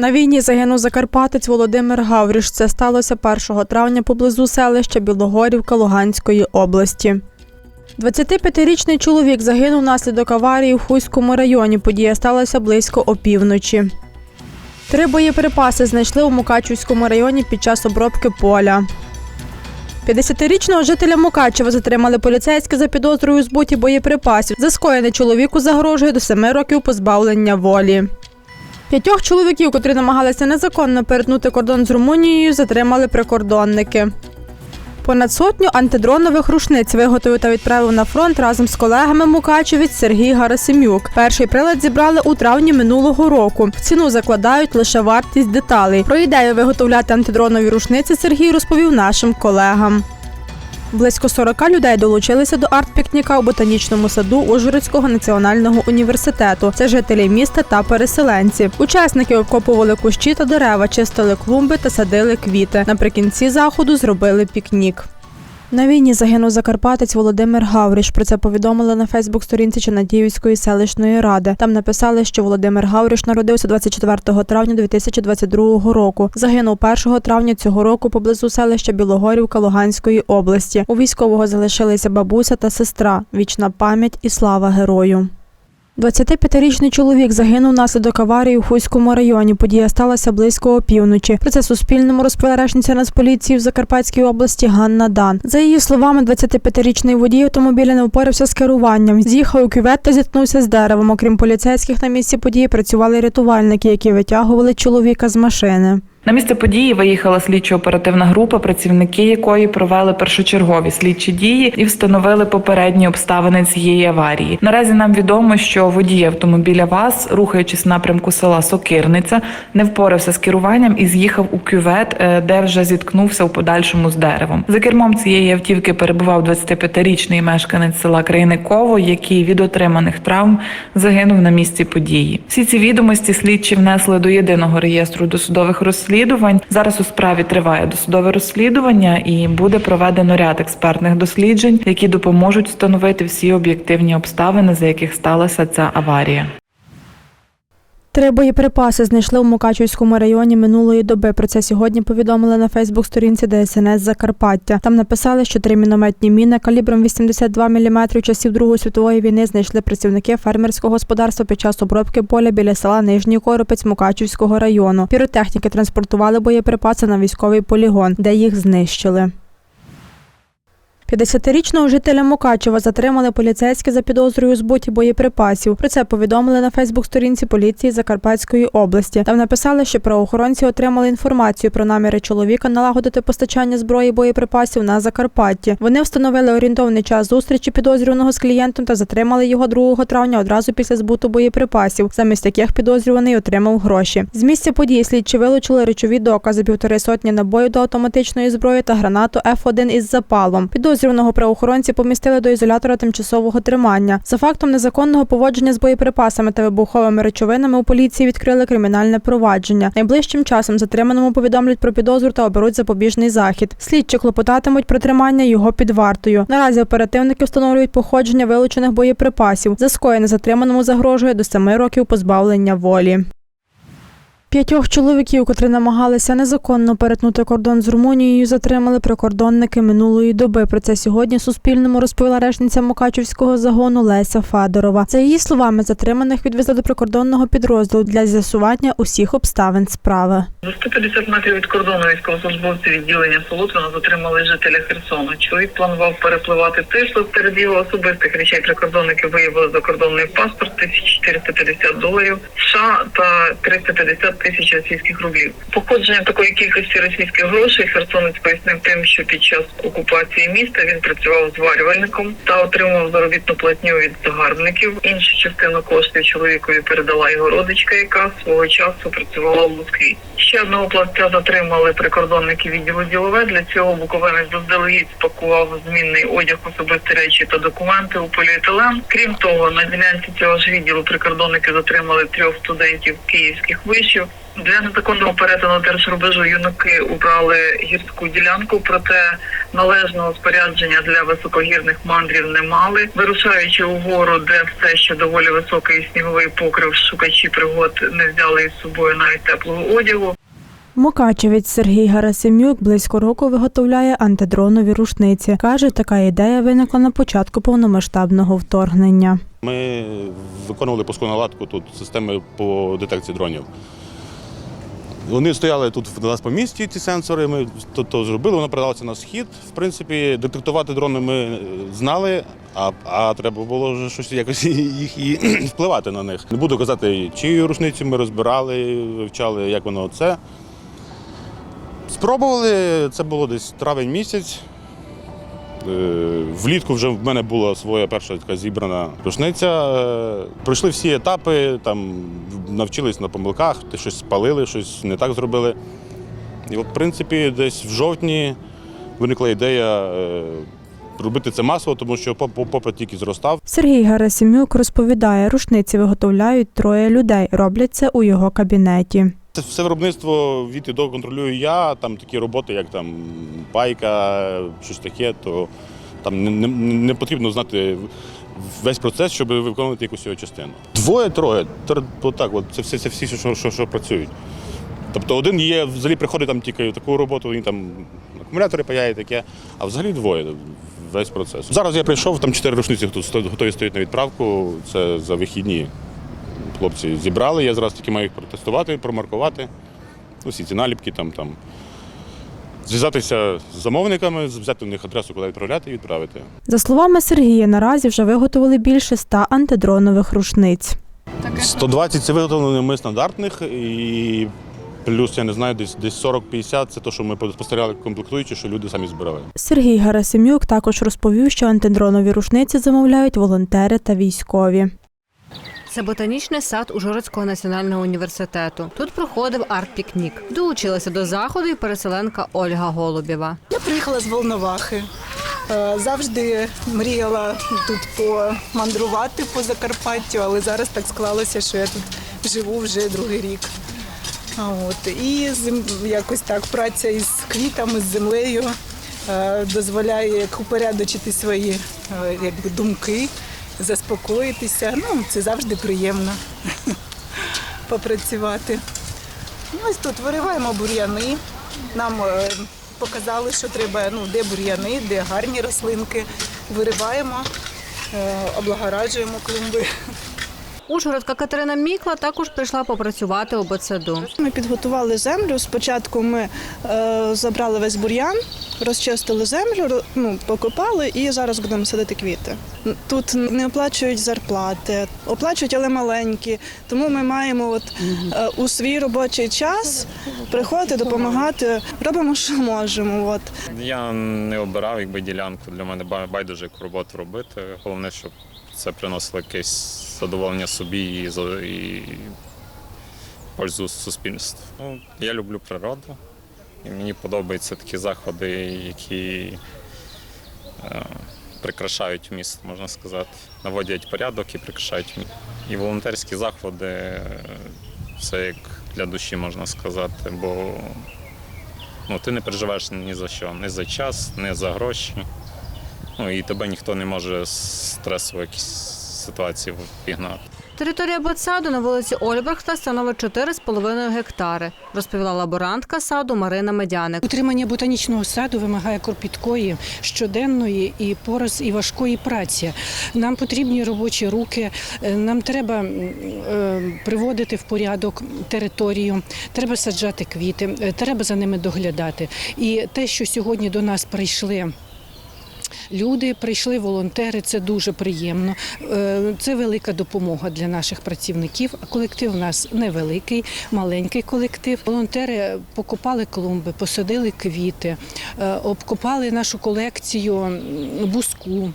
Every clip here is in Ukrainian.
На війні загинув закарпатець Володимир Гавріш. Це сталося 1 травня поблизу селища Білогорівка Луганської області. 25-річний чоловік загинув внаслідок аварії в Хуйському районі. Подія сталася близько опівночі. Три боєприпаси знайшли у Мукачівському районі під час обробки поля. 50-річного жителя Мукачева затримали поліцейські за підозрою збуті боєприпасів. За скоєне чоловіку загрожує до 7 років позбавлення волі. П'ятьох чоловіків, котрі намагалися незаконно перетнути кордон з Румунією, затримали прикордонники. Понад сотню антидронових рушниць виготовив та відправив на фронт разом з колегами Мукачевець Сергій Гарасимюк. Перший прилад зібрали у травні минулого року. В ціну закладають лише вартість деталей. Про ідею виготовляти антидронові рушниці Сергій розповів нашим колегам. Близько 40 людей долучилися до арт-пікніка у ботанічному саду Ужгородського національного університету. Це жителі міста та переселенці. Учасники обкопували кущі та дерева, чистили клумби та садили квіти. Наприкінці заходу зробили пікнік. На війні загинув закарпатець Володимир Гавриш. Про це повідомили на Фейсбук-сторінці Чинадіївської селищної ради. Там написали, що Володимир Гавриш народився 24 травня 2022 року. Загинув 1 травня цього року поблизу селища Білогорівка Луганської області. У військового залишилися бабуся та сестра. Вічна пам'ять і слава герою. 25-річний чоловік загинув внаслідок аварії у Хуйському районі. Подія сталася близько опівночі. Про це Суспільному розповіла речниця Нацполіції в Закарпатській області Ганна Дан. За її словами, 25-річний водій автомобіля не впорався з керуванням. З'їхав у кювет та зіткнувся з деревом. Окрім поліцейських на місці події працювали рятувальники, які витягували чоловіка з машини. На місце події виїхала слідчо-оперативна група, працівники якої провели першочергові слідчі дії і встановили попередні обставини цієї аварії. Наразі нам відомо, що водій автомобіля ВАЗ, рухаючись в напрямку села Сокирниця, не впорався з керуванням і з'їхав у кювет, е, де вже зіткнувся в подальшому з деревом. За кермом цієї автівки перебував 25-річний мешканець села Крайниково, який від отриманих травм загинув на місці події. Всі ці відомості слідчі внесли до єдиного реєстру досудових розслідувань. Зараз у справі триває досудове розслідування і буде проведено ряд експертних досліджень, які допоможуть встановити всі об'єктивні обставини, за яких сталася ця аварія. Три боєприпаси знайшли у Мукачівському районі минулої доби. Про це сьогодні повідомили на Фейсбук-сторінці ДСНС Закарпаття. Там написали, що три мінометні міни калібром 82 мм часів Другої світової війни знайшли працівники фермерського господарства під час обробки поля біля села Нижній Коропець Мукачівського району. Піротехніки транспортували боєприпаси на військовий полігон, де їх знищили. 50-річного жителя Мукачева затримали поліцейські за підозрою збуті боєприпасів. Про це повідомили на Фейсбук-сторінці поліції Закарпатської області. Там написали, що правоохоронці отримали інформацію про наміри чоловіка налагодити постачання зброї боєприпасів на Закарпатті. Вони встановили орієнтовний час зустрічі підозрюваного з клієнтом та затримали його 2 травня одразу після збуту боєприпасів, замість яких підозрюваний отримав гроші. З місця події слідчі вилучили речові докази півтори сотні набоїв до автоматичної зброї та гранату F1 із запалом. Підозрюваного правоохоронці помістили до ізолятора тимчасового тримання. За фактом незаконного поводження з боєприпасами та вибуховими речовинами у поліції відкрили кримінальне провадження. Найближчим часом затриманому повідомлять про підозру та оберуть запобіжний захід. Слідчі клопотатимуть про тримання його під вартою. Наразі оперативники встановлюють походження вилучених боєприпасів. За скоєне затриманому загрожує до 7 років позбавлення волі. П'ятьох чоловіків, котрі намагалися незаконно перетнути кордон з Румунією, затримали прикордонники минулої доби. Про це сьогодні Суспільному розповіла речниця Мукачівського загону Леся Федорова. За її словами, затриманих відвезли до прикордонного підрозділу для з'ясування усіх обставин справи. За 150 метрів від кордону військовослужбовці відділення Солотвина затримали жителя Херсону. Чоловік планував перепливати Тишло. Серед його особистих речей прикордонники виявили закордонний паспорт 1450 доларів США та 350 тисяч російських рублів. Походження такої кількості російських грошей Херсонець пояснив тим, що під час окупації міста він працював зварювальником та отримував заробітну платню від загарбників. Іншу частину коштів чоловікові передала його родичка, яка свого часу працювала в Москві. Ще одного платця затримали прикордонники відділу ділове. Для цього буковинець заздалегідь спакував змінний одяг, особисті речі та документи у поліетилен. Крім того, на ділянці цього ж відділу прикордонники затримали трьох студентів київських вишів. Для незаконного перетину держрубежу юнаки убрали гірську ділянку, проте належного спорядження для високогірних мандрів не мали. Вирушаючи угору, де все ще доволі високий сніговий покрив, шукачі пригод не взяли із собою навіть теплого одягу. Мукачевець Сергій Гарасимюк близько року виготовляє антидронові рушниці. Каже, така ідея виникла на початку повномасштабного вторгнення. Ми виконували пуску наладку тут системи по детекції дронів. Вони стояли тут в нас по місті, ці сенсори. Ми то, то зробили, воно передалося на схід. В принципі, детектувати дрони ми е, знали, а, а треба було вже щось якось їх і впливати на них. Не буду казати, чию рушницю ми розбирали, вивчали, як воно це. Спробували, це було десь травень місяць. Е, Влітку вже в мене була своя перша така зібрана рушниця. Е, Пройшли всі етапи, там навчились на помилках, щось спалили, щось не так зробили. І от, в принципі, десь в жовтні виникла ідея е, робити це масово, тому що попит тільки зростав. Сергій Гарасимюк розповідає, рушниці виготовляють троє людей. Роблять це у його кабінеті. Це все виробництво від і до контролюю я. Там такі роботи, як там пайка, щось таке, то там не, не, не потрібно знати весь процес, щоб виконувати якусь його частину. Двоє-троє, тр- отак, от, це все це всі, що, що, що працюють. Тобто один є, взагалі приходить там тільки таку роботу, він там акумулятори паяє таке, а взагалі двоє весь процес. Зараз я прийшов, там чотири рушниці готові стоять на відправку. Це за вихідні хлопці зібрали. Я зараз тільки маю їх протестувати, промаркувати. Усі ці наліпки там. там. Зв'язатися з замовниками, взяти у них адресу, куди відправляти і відправити. За словами Сергія, наразі вже виготовили більше ста антидронових рушниць. 120 це виготовлено ми стандартних, і плюс, я не знаю, десь, десь 40-50 це те, що ми спостерігали комплектуючі, що люди самі збирали. Сергій Гарасимюк також розповів, що антидронові рушниці замовляють волонтери та військові. Це ботанічний сад Ужгородського національного університету. Тут проходив арт-пікнік. Долучилася до заходу і переселенка Ольга Голубєва. Я приїхала з Волновахи. Е, Завжди мріяла тут помандрувати по Закарпаттю, але зараз так склалося, що я тут живу вже другий рік. От. І якось так праця із квітами, з землею е, дозволяє як упорядочити свої е, якби, думки, заспокоїтися. Ну, це завжди приємно попрацювати. Ну, Ось тут вириваємо бур'яни. Нам е, показали, що треба, ну, де бур'яни, де гарні рослинки. Вириваємо, е, облагораджуємо клумби. Ужгородка Катерина Мікла також прийшла попрацювати у ботсаду. Ми підготували землю. Спочатку ми е, забрали весь бур'ян, розчистили землю, ну, покопали і зараз будемо садити квіти. Тут не оплачують зарплати, оплачують, але маленькі. Тому ми маємо от, е, у свій робочий час приходити, допомагати. Робимо, що можемо. От. Я не обирав якби ділянку. Для мене ба- байдуже яку роботу робити. Головне, щоб це приносило якесь задоволення собі і, і пользу суспільству. Ну, я люблю природу, і мені подобаються такі заходи, які е, прикрашають місто, можна сказати, наводять порядок і прикрашають місто. І волонтерські заходи це як для душі, можна сказати, бо ну, ти не переживаєш ні за що, ні за час, ні за гроші. Ну і тебе ніхто не може з стресової якісь ситуації вігнати. Територія ботсаду на вулиці Ольбрахта становить 4,5 гектари, розповіла лаборантка саду Марина Медяник. Утримання ботанічного саду вимагає кропіткої, щоденної і пораз і важкої праці. Нам потрібні робочі руки, е, нам треба е, приводити в порядок територію, треба саджати квіти, е, треба за ними доглядати. І те, що сьогодні до нас прийшли. Люди прийшли волонтери, це дуже приємно. Е, Це велика допомога для наших працівників. Колектив у нас невеликий, маленький колектив. Волонтери покопали клумби, посадили квіти, е, обкопали нашу колекцію буску.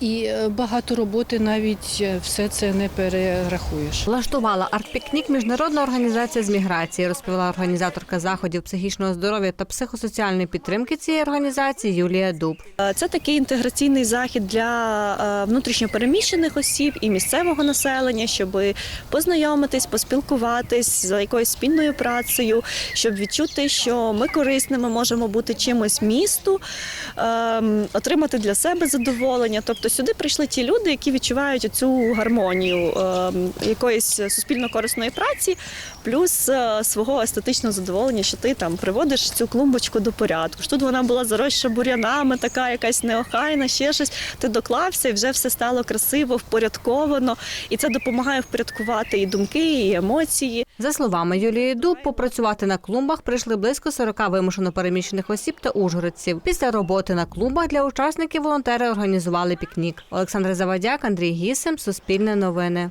І е, багато роботи навіть е, все це не перерахуєш. Влаштувала арт-пікнік міжнародна організація з міграції, розповіла організаторка заходів психічного здоров'я та психосоціальної підтримки цієї організації Юлія Дуб. Е, Це такий інтеграційний захід для внутрішньопереміщених осіб і місцевого населення, щоб познайомитись, поспілкуватись за якоюсь спільною працею, щоб відчути, що ми корисними можемо бути чимось місту, ем, отримати для себе задоволення. Тобто сюди прийшли ті люди, які відчувають цю гармонію ем, якоїсь суспільно корисної праці, плюс е, свого естетичного задоволення, що ти там приводиш цю клумбочку до порядку. Що Тут вона була заросша бур'янами, така якась неохайна, ще щось. Ти доклався і вже все стало красиво, впорядковано, і це допомагає впорядкувати і думки, і емоції. За словами Юлії Дуб, попрацювати на клумбах прийшли близько 40 вимушено переміщених осіб та ужгородців. Після роботи на клумбах для учасників волонтери організували пікнік. Олександр Завадяк, Андрій Гісем, Суспільне новини.